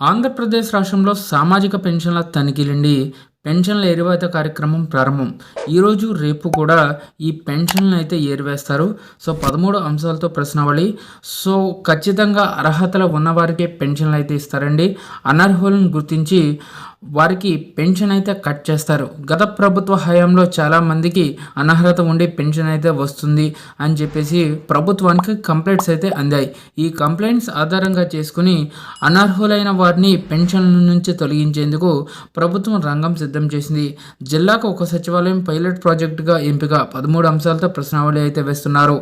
ఆంధ్రప్రదేశ్ రాష్ట్రంలో సామాజిక పెన్షన్ల తనిఖీలండి. పెన్షన్ల ఏరివేత కార్యక్రమం ప్రారంభం. ఈరోజు రేపు కూడా ఈ పెన్షన్లు అయితే ఏరివేస్తారు. సో పదమూడు అంశాలతో ప్రశ్నావళి. సో ఖచ్చితంగా అర్హతలు ఉన్నవారికే పెన్షన్లు అయితే ఇస్తారండి. అనర్హులను గుర్తించి వారికి పెన్షన్ అయితే కట్ చేస్తారు. గత ప్రభుత్వ హయాంలో చాలామందికి అనర్హత ఉండి పెన్షన్ అయితే వస్తుంది అని చెప్పేసి ప్రభుత్వానికి కంప్లైంట్స్ అయితే అందాయి. ఈ కంప్లైంట్స్ ఆధారంగా చేసుకుని అనర్హులైన వారిని పెన్షన్ల నుంచి తొలగించేందుకు ప్రభుత్వం రంగం సిద్ధం సిద్ధం చేసింది. జిల్లాకు ఒక సచివాలయం పైలట్ ప్రాజెక్టుగా ఎంపిక పదమూడు అంశాలతో ప్రశ్నావళి అయితే వేస్తున్నారు.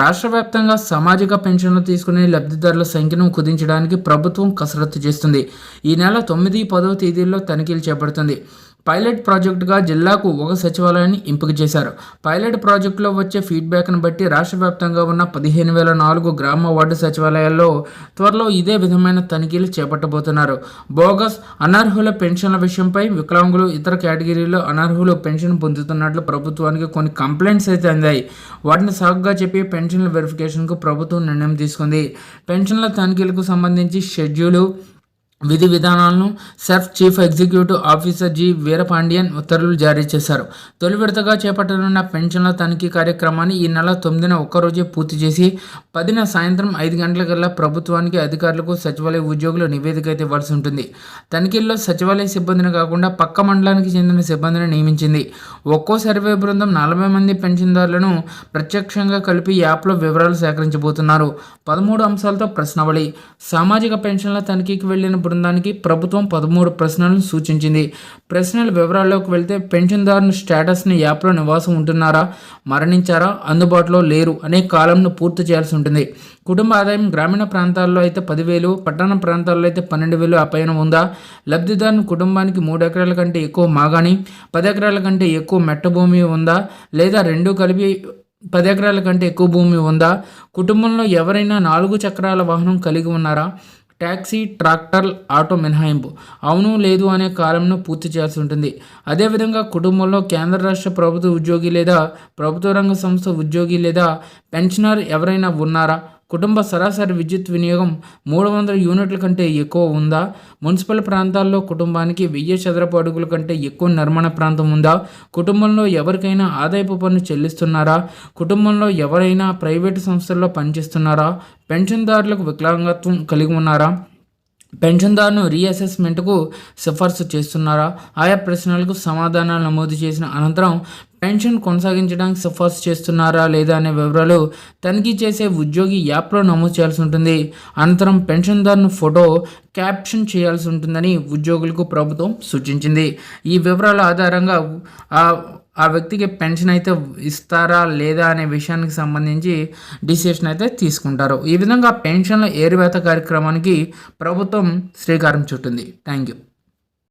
రాష్ట్ర వ్యాప్తంగా సామాజిక పెన్షన్లు తీసుకునే లబ్ధిదారుల సంఖ్యను కుదించడానికి ప్రభుత్వం కసరత్తు చేస్తుంది. ఈ నెల తొమ్మిది పదో తేదీల్లో తనిఖీలు చేపడుతుంది. పైలట్ ప్రాజెక్టుగా జిల్లాకు ఒక సచివాలయాన్ని ఎంపిక చేశారు. పైలట్ ప్రాజెక్టులో వచ్చే ఫీడ్బ్యాక్ను బట్టి రాష్ట్ర వ్యాప్తంగా ఉన్న పదిహేను వేల నాలుగు గ్రామ వార్డు సచివాలయాల్లో త్వరలో ఇదే విధమైన తనిఖీలు చేపట్టబోతున్నారు. బోగస్ అనర్హుల పెన్షన్ల విషయంపై వికలాంగులు ఇతర కేటగిరీలో అనర్హులు పెన్షన్ పొందుతున్నట్లు ప్రభుత్వానికి కొన్ని కంప్లైంట్స్ అయితే అందాయి. వాటిని సాగుగా చెప్పి పెన్షన్ల వెరిఫికేషన్కు ప్రభుత్వం నిర్ణయం తీసుకుంది. పెన్షన్ల తనిఖీలకు సంబంధించి షెడ్యూలు విధి విధానాలను Surf chief executive officer G Veerapandian ఉత్తర్వులు జారీ చేశారు. తొలి విడతగా చేపట్టనున్న పెన్షన్ల తనిఖీ కార్యక్రమాన్ని ఈ నెల తొమ్మిదిన ఒక్కరోజే పూర్తి చేసి పదిన సాయంత్రం ఐదు గంటలకల్లా ప్రభుత్వానికి అధికారులకు సచివాలయ ఉద్యోగులు నివేదిక అయితే ఇవ్వాల్సి ఉంటుంది. తనిఖీల్లో సచివాలయ సిబ్బందిని కాకుండా పక్క మండలానికి చెందిన సిబ్బందిని నియమించింది. ఒక్కో సర్వే బృందం నలభై మంది పెన్షన్దారులను ప్రత్యక్షంగా కలిపి యాప్లో వివరాలు సేకరించబోతున్నారు. పదమూడు అంశాలతో ప్రశ్నావళి. సామాజిక పెన్షన్ల తనిఖీకి వెళ్ళిన బృందానికి ప్రభుత్వం పదమూడు ప్రశ్నలను సూచించింది. ప్రశ్నల వివరాల్లోకి వెళ్తే పెన్షన్దారుని స్టేటస్ని యాప్లో నివాసం ఉంటున్నారా? మరణించారా? అందుబాటులో లేరు. అనే కాలంను పూర్తి చేయాల్సి ఉంటుంది. కుటుంబ ఆదాయం గ్రామీణ ప్రాంతాల్లో అయితే పదివేలు పట్టణ ప్రాంతాల్లో అయితే పన్నెండు వేలు ఆ ఉందా? లబ్ధిదారుని కుటుంబానికి మూడు ఎకరాల కంటే ఎక్కువ మాగాణి పది ఎకరాల కంటే ఎక్కువ మెట్ట భూమి ఉందా? లేదా రెండు కలిపి పది ఎకరాల కంటే ఎక్కువ భూమి ఉందా? కుటుంబంలో ఎవరైనా నాలుగు చక్రాల వాహనం కలిగి ఉన్నారా? ట్యాక్సీ ట్రాక్టర్ ఆటో మినహాయింపు. అవును లేదు అనే కాలంను పూర్తి చేయాల్సి ఉంటుంది. అదేవిధంగా కుటుంబంలో కేంద్ర రాష్ట్ర ప్రభుత్వ ఉద్యోగి లేదా ప్రభుత్వ రంగ సంస్థ ఉద్యోగి లేదా పెన్షనర్ ఎవరైనా ఉన్నారా? కుటుంబ సరాసరి విద్యుత్ వినియోగం మూడు వందల యూనిట్ల కంటే ఎక్కువ ఉందా? మున్సిపల్ ప్రాంతాల్లో కుటుంబానికి వెయ్యి చదరపు అడుగుల కంటే ఎక్కువ నిర్మాణ ప్రాంతం ఉందా? కుటుంబంలో ఎవరికైనా ఆదాయపు పన్ను చెల్లిస్తున్నారా? కుటుంబంలో ఎవరైనా ప్రైవేటు సంస్థల్లో పనిచేస్తున్నారా? పెన్షన్దారులకు వికలాంగత్వం కలిగి ఉన్నారా? పెన్షన్దారును రీఅసెస్మెంట్కు సిఫార్సు చేస్తున్నారా? ఆయా ప్రశ్నలకు సమాధానాలు నమోదు చేసిన అనంతరం పెన్షన్ కొనసాగించడానికి సిఫార్సు చేస్తున్నారా లేదా అనే వివరాలు తనిఖీ చేసే ఉద్యోగి యాప్లో నమోదు చేయాల్సి ఉంటుంది. అనంతరం పెన్షన్దారుని ఫోటో క్యాప్షన్ చేయాల్సి ఉంటుందని ఉద్యోగులకు ప్రభుత్వం సూచించింది. ఈ వివరాల ఆధారంగా ఆ ఆ వ్యక్తికి పెన్షన్ అయితే ఇస్తారా లేదా అనే విషయానికి సంబంధించి డిసిషన్ అయితే తీసుకుంటారు. ఈ విధంగా పెన్షన్ల ఏరువేత కార్యక్రమానికి ప్రభుత్వం శ్రీకారం చుట్టింది. Thank you.